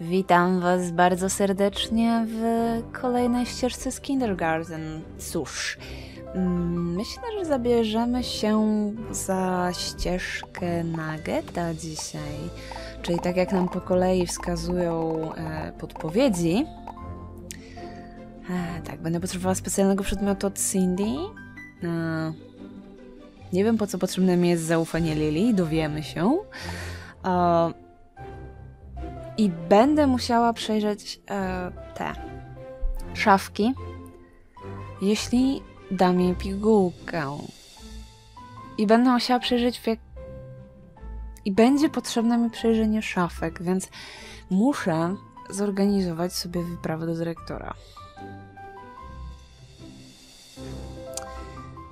Witam Was bardzo serdecznie w kolejnej ścieżce z Kindergarten. Cóż, mm, myślę, że zabierzemy się za ścieżkę Nageta dzisiaj. Czyli tak jak nam po kolei wskazują e, podpowiedzi. E, tak, będę potrzebowała specjalnego przedmiotu od Cindy. E, nie wiem po co potrzebne mi jest zaufanie Lily, dowiemy się. E, I będę musiała przejrzeć e, te szafki, jeśli dam jej pigułkę. I będę musiała przejrzeć w jak... I będzie potrzebne mi przejrzenie szafek, więc muszę zorganizować sobie wyprawę do dyrektora.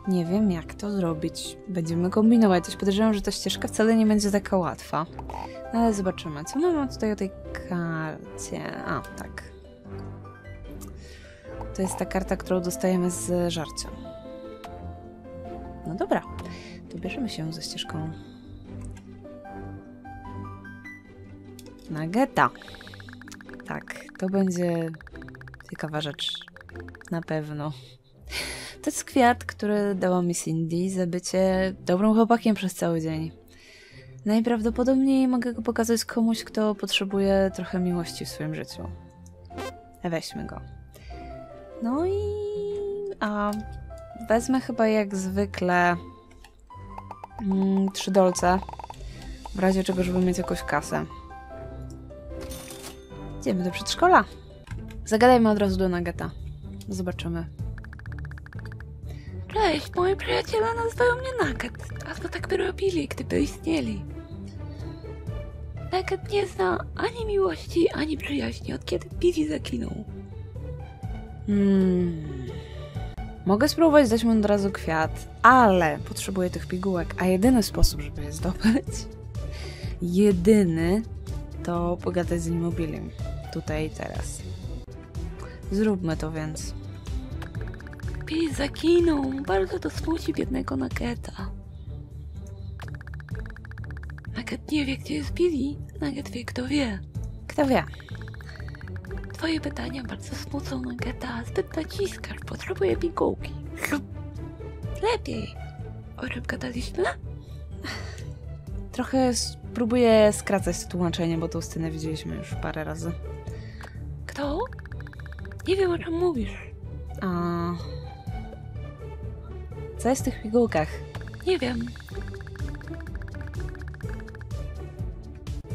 Nie wiem, jak to zrobić. Będziemy kombinować. Też podejrzewam, że ta ścieżka wcale nie będzie taka łatwa. No ale zobaczymy. Co mamy tutaj o tej karcie? A, tak. To jest ta karta, którą dostajemy z żarcia. No dobra. To bierzemy się ze ścieżką Nageta. Tak, to będzie ciekawa rzecz. Na pewno. To jest kwiat, który dała mi Cindy za bycie dobrym chłopakiem przez cały dzień. Najprawdopodobniej mogę go pokazać komuś, kto potrzebuje trochę miłości w swoim życiu. Weźmy go. No i... A wezmę chyba jak zwykle mm, trzy dolce. W razie czego, żeby mieć jakąś kasę. Idziemy do przedszkola. Zagadajmy od razu do Nageta. Zobaczymy. Cześć, moi przyjaciele nazywają mnie Nugget, albo tak by robili, gdyby istnieli. Nugget nie zna ani miłości, ani przyjaźni, od kiedy Billy zaginął. Hmm. Mogę spróbować dać mu od razu kwiat, ale potrzebuję tych pigułek, a jedyny sposób, żeby je zdobyć, jedyny, to pogadać z Immobilem. Tutaj i teraz. Zróbmy to więc. Billy zaginął, bardzo to smuci biednego Nuggeta. Nugget nie wie, gdzie jest Billy, Nugget wie, kto wie. Kto wie? Twoje pytania bardzo smucą Nuggeta, zbyt naciskasz, potrzebuje pigułki. Lepiej. O czym gadaliśmy? Trochę spróbuję skracać tłumaczenie, bo tą scenę widzieliśmy już parę razy. Kto? Nie wiem, o czym mówisz. A... Co jest w tych pigułkach? Nie wiem.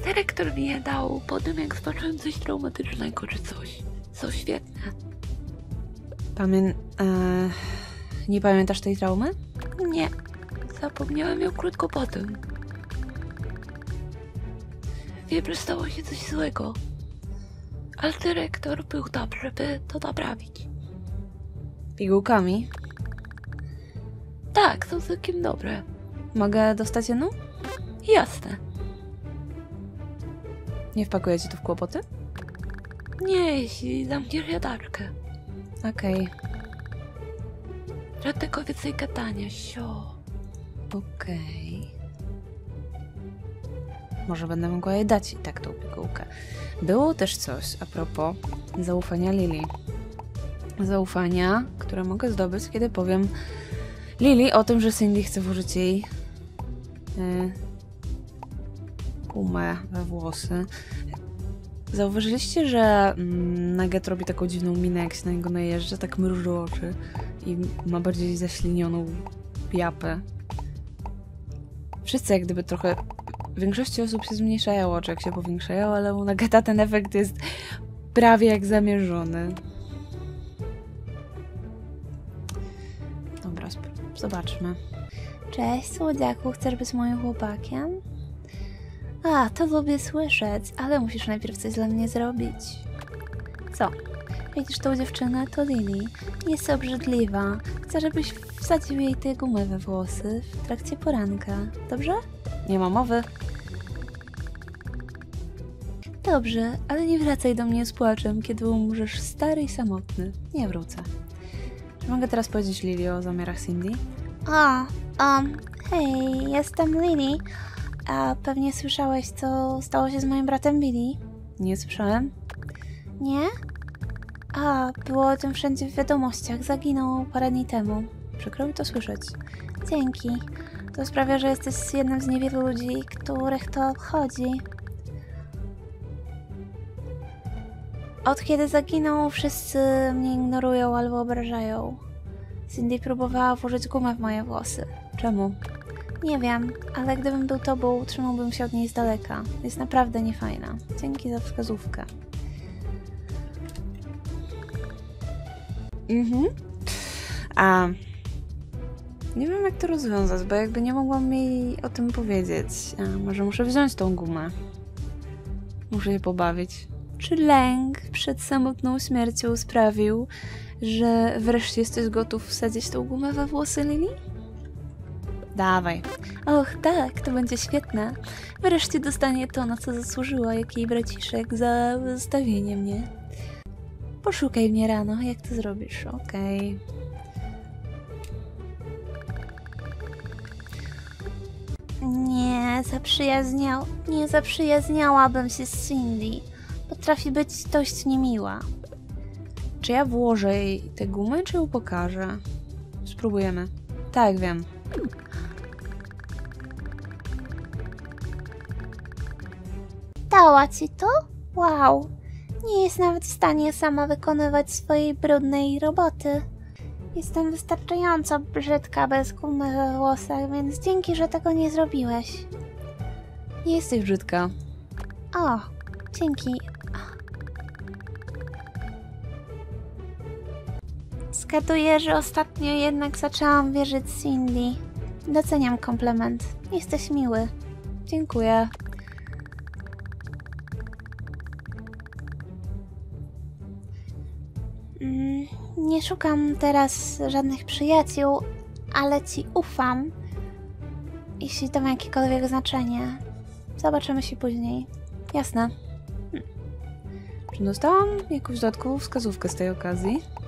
Dyrektor mi je dał po tym, jak zobaczyłem coś traumatycznego czy coś. Są świetne. Pamię... E... Nie pamiętasz tej traumy? Nie. Zapomniałem ją krótko po tym. Wiem, że stało się coś złego. Ale dyrektor był dobry, by to naprawić. Pigułkami? Tak, są całkiem dobre. Mogę dostać jedną? Jasne. Nie wpakuję ci tu w kłopoty? Nie, jeśli zamkniesz jadaczkę. Okej, Żadnego więcej gadania, sio. okej. Może będę mogła jej dać i tak tą pigułkę. Było też coś a propos zaufania Lili. Zaufania, które mogę zdobyć, kiedy powiem Lili o tym, że Cindy chce włożyć jej y, gumę we włosy. Zauważyliście, że mm, Nugget robi taką dziwną minę, jak się na niego najeżdża, tak mruży oczy i ma bardziej zaślinioną japę. Wszyscy jak gdyby trochę... Większości osób się zmniejszają oczy, jak się powiększają, ale u Nuggeta ten efekt jest prawie jak zamierzony. Zobaczmy. Cześć, słodziaku, chcesz być moim chłopakiem? A, to lubię słyszeć, ale musisz najpierw coś dla mnie zrobić. Co? Widzisz tą dziewczynę? To Lily. Jest obrzydliwa. Chcę, żebyś wsadził jej te gumy we włosy w trakcie poranka. Dobrze? Nie ma mowy. Dobrze, ale nie wracaj do mnie z płaczem, kiedy umrzesz stary i samotny. Nie wrócę. Czy mogę teraz powiedzieć Lily o zamiarach Cindy? A, um, hej, jestem Lily. A pewnie słyszałeś, co stało się z moim bratem Billy? Nie słyszałem? Nie? A, było o tym wszędzie w wiadomościach. Zaginął parę dni temu. Przykro mi to słyszeć. Dzięki. To sprawia, że jesteś jednym z niewielu ludzi, których to obchodzi. Od kiedy zaginął, wszyscy mnie ignorują albo obrażają. Cindy próbowała włożyć gumę w moje włosy. Czemu? Nie wiem, ale gdybym był tobą, trzymałbym się od niej z daleka. Jest naprawdę niefajna. Dzięki za wskazówkę. Mhm. A nie wiem jak to rozwiązać, bo jakby nie mogłam jej o tym powiedzieć. A może muszę wziąć tą gumę. Muszę je pobawić. Czy lęk przed samotną śmiercią sprawił, że wreszcie jesteś gotów wsadzić tą gumę we włosy Lili? Dawaj. Och, tak, to będzie świetne. Wreszcie dostanie to, na co zasłużyła, jak jej braciszek za zostawienie mnie. Poszukaj mnie rano, jak to zrobisz. Okej. Nie, zaprzyjaźniał, nie zaprzyjaźniałabym się z Cindy. Potrafi być dość niemiła. Czy ja włożę jej tę gumę, czy ją pokażę? Spróbujemy. Tak, wiem. Dała ci to? Wow. Nie jest nawet w stanie sama wykonywać swojej brudnej roboty. Jestem wystarczająco brzydka bez gumy we włosach, więc dzięki, że tego nie zrobiłeś. Nie jesteś brzydka. O, dzięki. Zgaduję, że ostatnio jednak zaczęłam wierzyć Cindy. Doceniam komplement. Jesteś miły. Dziękuję. Mm, Nie szukam teraz żadnych przyjaciół, ale ci ufam. Jeśli to ma jakiekolwiek znaczenie. Zobaczymy się później. Jasne. Czy dostałam jakąś dodatkową wskazówkę z tej okazji?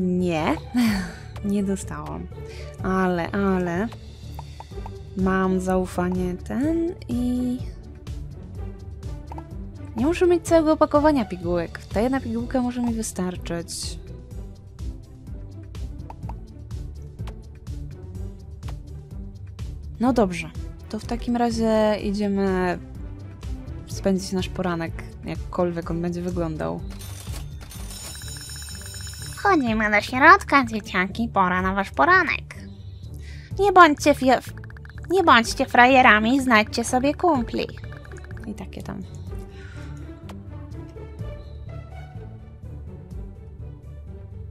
Nie, nie dostałam. Ale, ale mam zaufanie ten i nie muszę mieć całego opakowania pigułek. Ta jedna pigułka może mi wystarczyć. No dobrze, to w takim razie idziemy spędzić nasz poranek, jakkolwiek on będzie wyglądał. Wchodzimy do środka, dzieciaki, pora na wasz poranek. Nie bądźcie, nie bądźcie frajerami, znajdźcie sobie kumpli. I takie tam.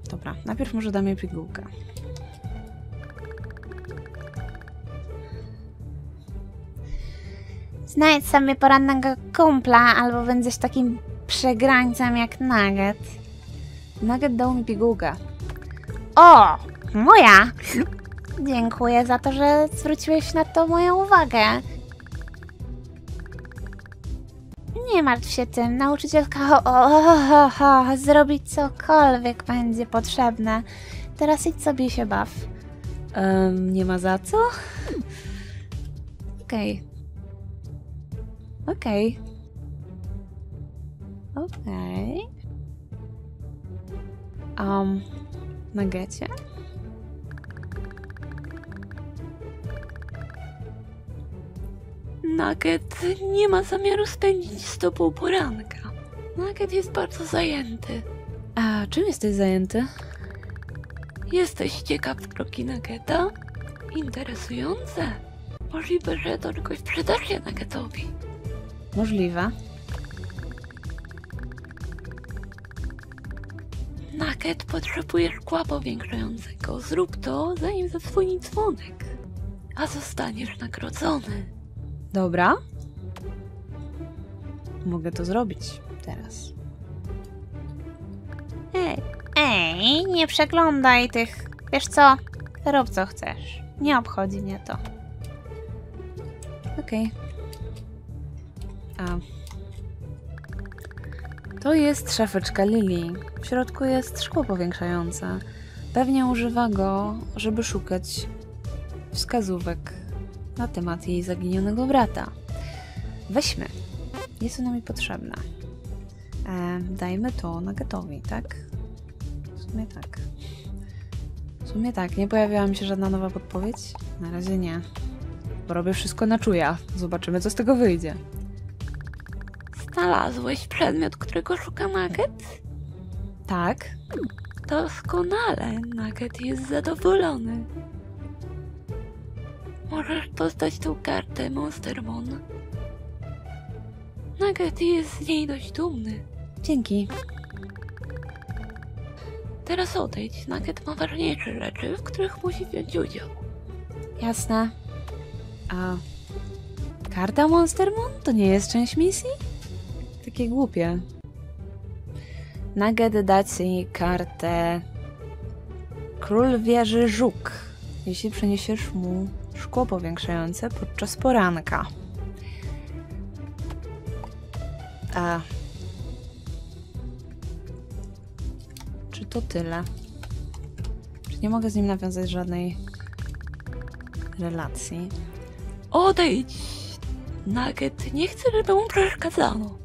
Dobra, najpierw może dam jej pigułkę. Znajdź sobie porannego kumpla, albo będziesz takim przegrańcem jak Nugget. Nugget dał mi pigułkę. O, moja! Dziękuję za to, że zwróciłeś na to moją uwagę. Nie martw się tym, nauczycielka o, o, o, o, zrobi cokolwiek będzie potrzebne. Teraz idź sobie i się baw. Em, nie ma za co? Okej. Okej. Okej. Um, Nuggetcie? Nugget nie ma zamiaru spędzić z tobą poranka. Nugget jest bardzo zajęty. A czym jesteś zajęty? Jesteś ciekaw kroki Nuggeta? Interesujące. Możliwe, że to tylko sprzedasz się Nuggetowi. Możliwe. Nugget potrzebuje szkła powiększającego. Zrób to, zanim zasłoni dzwonek. A zostaniesz nagrodzony. Dobra. Mogę to zrobić teraz. Ej, ej, nie przeglądaj tych. Wiesz co? Rób co chcesz. Nie obchodzi mnie to. Okej. A. To jest szafeczka Lili. W środku jest szkło powiększające. Pewnie używa go, żeby szukać wskazówek na temat jej zaginionego brata. Weźmy. Jest ona mi potrzebna. E, dajmy to Nuggetowi, tak? W sumie tak. W sumie tak, nie pojawiła mi się żadna nowa podpowiedź? Na razie nie. Bo robię wszystko na czuja. Zobaczymy, co z tego wyjdzie. Znalazłeś przedmiot, którego szuka Nugget? Tak. Doskonale, Nugget jest zadowolony. Możesz dostać tą kartę Monstermon. Nugget jest z niej dość dumny. Dzięki. Teraz odejdź, Nugget ma ważniejsze rzeczy, w których musi wziąć udział. Jasne. A karta Monstermon to nie jest część misji? Takie głupie. Nugget da ci kartę Król wieży żuk, jeśli przeniesiesz mu szkło powiększające podczas poranka. A czy to tyle? Czy nie mogę z nim nawiązać żadnej relacji? Odejdź! Nugget nie chce, żeby mu przeszkadzano.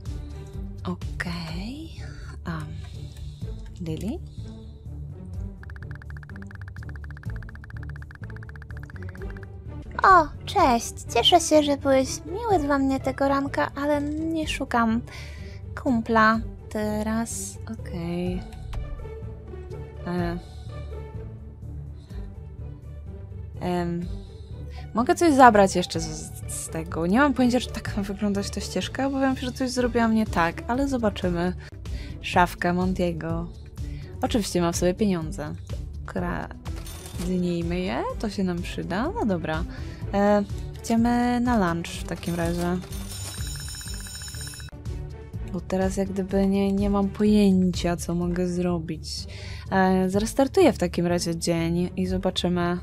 Lily? O, cześć. Cieszę się, że byłeś miły dla mnie tego ranka, ale nie szukam kumpla teraz. Okej. E. Em, mogę coś zabrać jeszcze z, z tego. Nie mam pojęcia, czy tak ma wyglądać ta ścieżka. Obawiam się, że coś zrobiłam nie tak, ale zobaczymy. Szafka Montiego. Oczywiście ma w sobie pieniądze. Kradnijmy je, to się nam przyda. No dobra. E, idziemy na lunch w takim razie. Bo teraz jak gdyby nie, nie mam pojęcia, co mogę zrobić. E, zrestartuję w takim razie dzień i zobaczymy.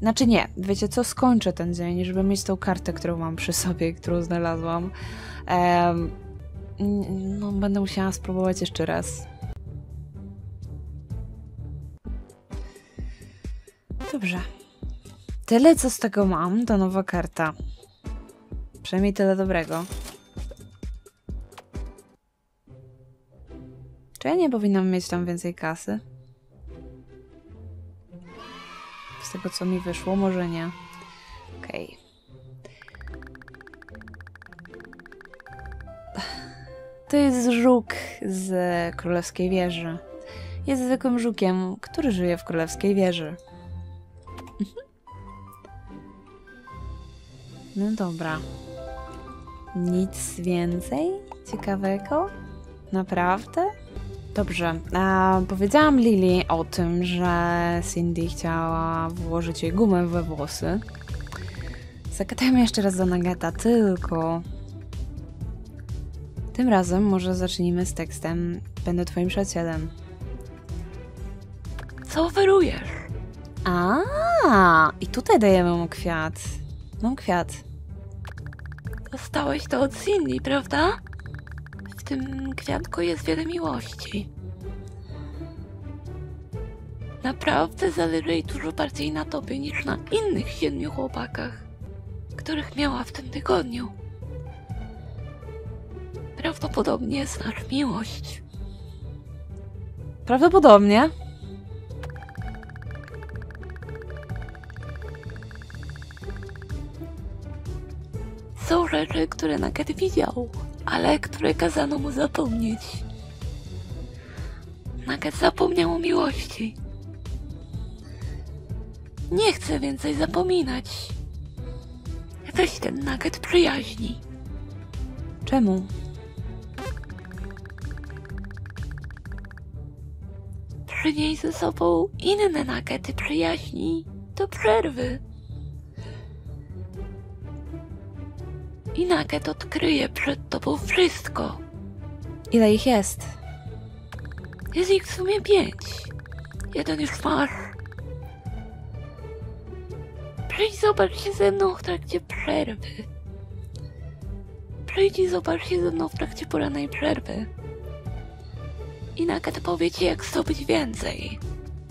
Znaczy nie, wiecie co, skończę ten dzień, żeby mieć tą kartę, którą mam przy sobie, którą znalazłam. N- no, będę musiała spróbować jeszcze raz. Dobrze. Tyle, co z tego mam, to nowa karta. Przynajmniej tyle dobrego. Czy ja nie powinnam mieć tam więcej kasy? Z tego, co mi wyszło, może nie. Okej. To jest żuk z Królewskiej Wieży. Jest zwykłym żukiem, który żyje w Królewskiej Wieży. No dobra. Nic więcej ciekawego? Naprawdę? Dobrze. A powiedziałam Lili o tym, że Cindy chciała włożyć jej gumę we włosy. Zagadajmy jeszcze raz do Nagata, tylko... Tym razem może zacznijmy z tekstem Będę twoim przyjacielem. Co oferujesz? A, i tutaj dajemy mu kwiat. Mam kwiat. Dostałeś to od Cindy, prawda? W tym kwiatku jest wiele miłości. Naprawdę zależy jej dużo bardziej na tobie niż na innych siedmiu chłopakach, których miała w tym tygodniu. Prawdopodobnie znasz miłość. Prawdopodobnie. Rzeczy, które Nugget widział, ale które kazano mu zapomnieć. Nugget zapomniał o miłości. Nie chcę więcej zapominać. Weź ten Nugget przyjaźni. Czemu? Przynieś ze sobą inne Nuggety przyjaźni do przerwy. I Nugget odkryje przed tobą wszystko. Ile ich jest? Jest ich w sumie pięć. Jeden już masz. Przyjdź zobacz się ze mną w trakcie przerwy. Przyjdź i zobacz się ze mną w trakcie porannej przerwy. I Nugget powie ci jak zdobyć więcej.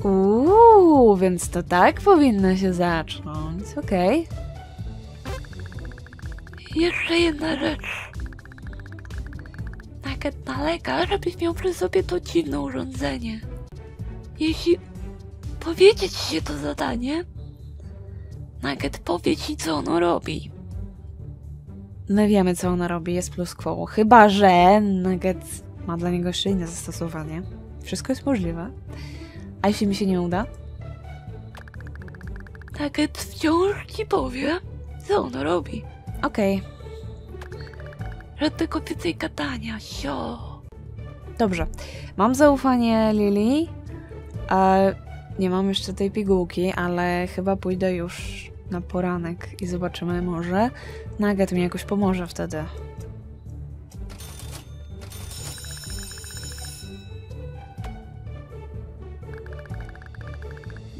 Uuu, więc to tak powinno się zacząć. Okej. Jeszcze jedna rzecz. Nugget nalega, żebyś miał przy sobie to dziwne urządzenie. Jeśli powiedzieć się to zadanie, Nugget powie ci, co ono robi. My wiemy, co ona robi, jest plus quo. Chyba, że Nugget ma dla niego jeszcze inne zastosowanie. Wszystko jest możliwe. A jeśli mi się nie uda? Nugget wciąż ci powie, co ono robi. Okej, Żadnego więcej gadania, sio. dobrze. Mam zaufanie Lili. A nie mam jeszcze tej pigułki, ale chyba pójdę już na poranek i zobaczymy może. Nugget mi jakoś pomoże wtedy.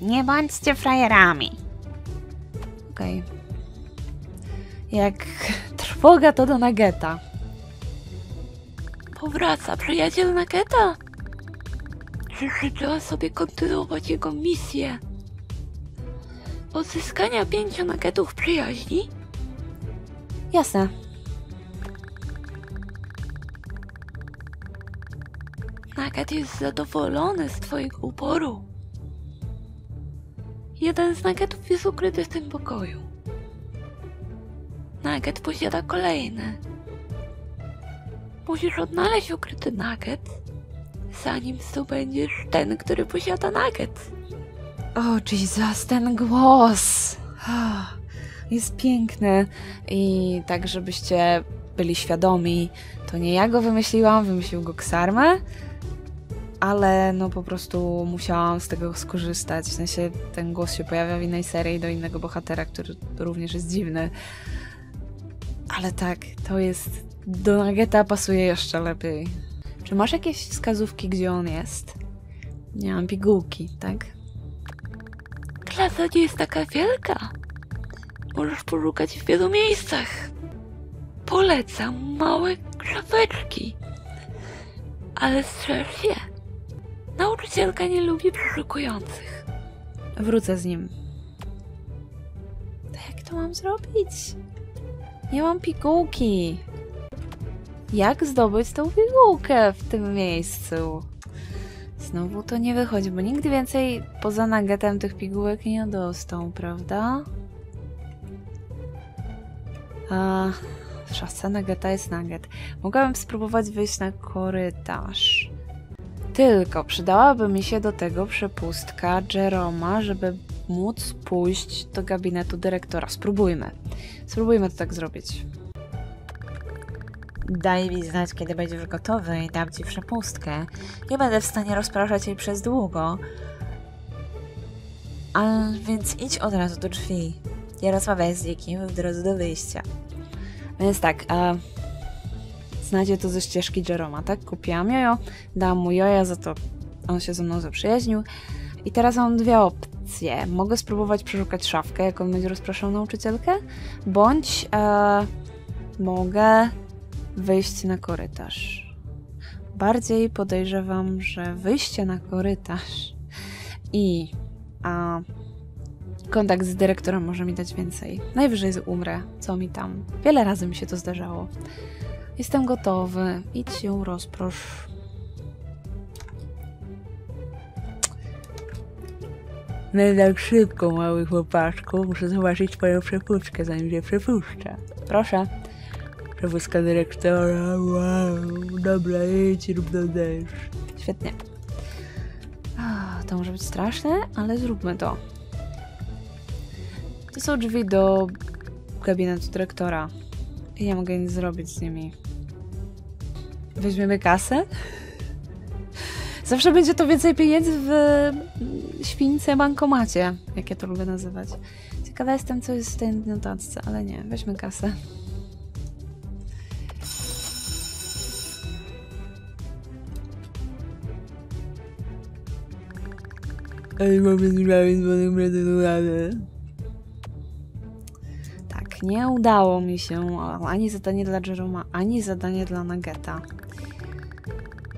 Nie bądźcie frajerami. Okej. Jak trwoga to do Nuggeta. Powraca przyjaciel Nuggeta. Czy życzyła sobie kontynuować jego misję? Odzyskania pięciu Nuggetów przyjaźni? Jasne. Nugget jest zadowolony z twojego uboru. Jeden z Nuggetów jest ukryty w tym pokoju. Nugget posiada kolejny. Musisz odnaleźć ukryty Nugget, zanim zdobędziesz ten, który posiada Nugget. O, Jesus, ten głos. Jest piękny. I tak, żebyście byli świadomi, to nie ja go wymyśliłam, wymyślił go Ksarmę, ale no po prostu musiałam z tego skorzystać. W sensie ten głos się pojawia w innej serii do innego bohatera, który również jest dziwny. Ale tak, to jest. Do Nageta pasuje jeszcze lepiej. Czy masz jakieś wskazówki, gdzie on jest? Nie mam pigułki, tak? Klasa nie jest taka wielka. Możesz poszukać w wielu miejscach. Polecam małe krzapeczki. Ale strzeż się. Nauczycielka nie lubi przeszukujących. Wrócę z nim. To jak to mam zrobić? Nie mam pigułki. Jak zdobyć tą pigułkę w tym miejscu? Znowu to nie wychodzi, bo nigdy więcej poza nuggetem tych pigułek nie dostał, prawda? A w nuggeta jest nugget. Mogłabym spróbować wyjść na korytarz. Tylko przydałaby mi się do tego przepustka Jeroma, żeby móc pójść do gabinetu dyrektora. Spróbujmy. Spróbujmy to tak zrobić. Daj mi znać, kiedy będziesz gotowy i dam ci przepustkę. Nie będę w stanie rozpraszać jej przez długo. A więc idź od razu do drzwi. Nie rozmawiaj z nikim w drodze do wyjścia. Więc tak, e, znajdzie to ze ścieżki Jeroma, tak? Kupiłam jojo, dałam mu joja, za to on się ze mną zaprzyjaźnił. I teraz mam dwie opcje. Mogę spróbować przeszukać szafkę, jak on będzie rozpraszał nauczycielkę, bądź e, mogę wyjść na korytarz. Bardziej podejrzewam, że wyjście na korytarz i a, kontakt z dyrektorem może mi dać więcej. Najwyżej umrę, co mi tam. Wiele razy mi się to zdarzało. Jestem gotowy. Idź ją rozprosz. No tak szybko, mały chłopaczku. Muszę zobaczyć twoją przepustkę, zanim się przepuszczę. Proszę. Przepustka dyrektora. Wow. Dobra, idź, rób do deszcz. Świetnie. To może być straszne, ale zróbmy to. To są drzwi do gabinetu dyrektora. I nie mogę nic zrobić z nimi. Weźmiemy kasę? Zawsze będzie to więcej pieniędzy w mm, śwince bankomacie, jak ja to lubię nazywać. Ciekawa jestem, co jest w tej notatce, ale nie, weźmy kasę. Ej, mamy dzwonek Tak, nie udało mi się ani zadanie dla Jeroma, ani zadanie dla Nageta.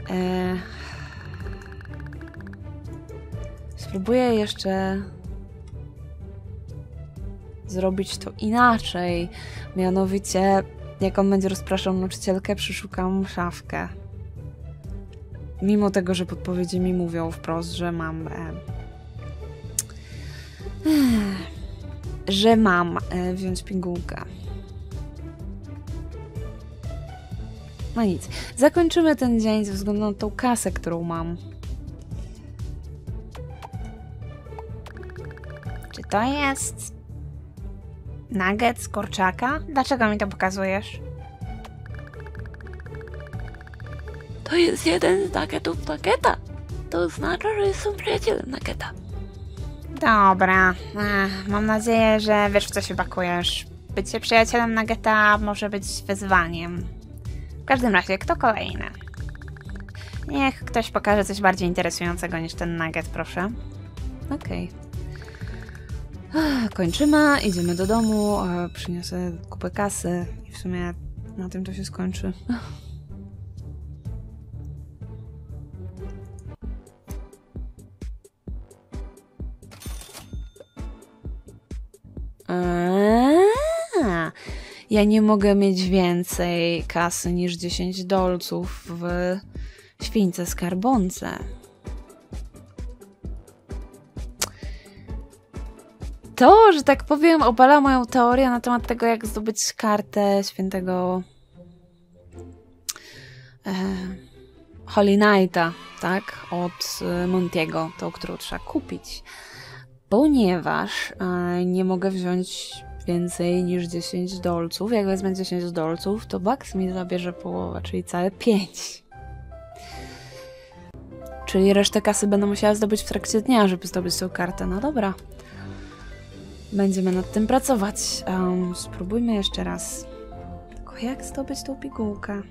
Eee... Spróbuję jeszcze zrobić to inaczej. Mianowicie, jak on będzie rozpraszał nauczycielkę, przeszukam szafkę. Mimo tego, że podpowiedzi mi mówią wprost, że mam. E, że mam e, wziąć pigułkę. No nic. Zakończymy ten dzień ze względu na tą kasę, którą mam. To jest... Nugget z kurczaka? Dlaczego mi to pokazujesz? To jest jeden z nuggetów Nuggeta. To oznacza, że jestem przyjacielem Nuggeta. Dobra. Ech, mam nadzieję, że wiesz w co się pakujesz. Bycie przyjacielem Nuggeta może być wyzwaniem. W każdym razie, kto kolejny? Niech ktoś pokaże coś bardziej interesującego niż ten Nugget, proszę. Okej. Ach, Kończymy, idziemy do domu, przyniosę kupę kasy i w sumie na tym to się skończy. Ja nie mogę mieć więcej kasy niż 10 dolców w śwince skarbonce. To, że tak powiem, obala moją teorię na temat tego, jak zdobyć kartę świętego e, Holy Knighta, tak? Od e, Montiego, tą, którą trzeba kupić. Ponieważ e, nie mogę wziąć więcej niż 10 dolców. Jak wezmę 10 dolców, to Bugs mi zabierze połowę, czyli całe 5. Czyli resztę kasy będę musiała zdobyć w trakcie dnia, żeby zdobyć tą kartę. No dobra. Będziemy nad tym pracować. Um, spróbujmy jeszcze raz. Tylko jak zdobyć tą pigułkę?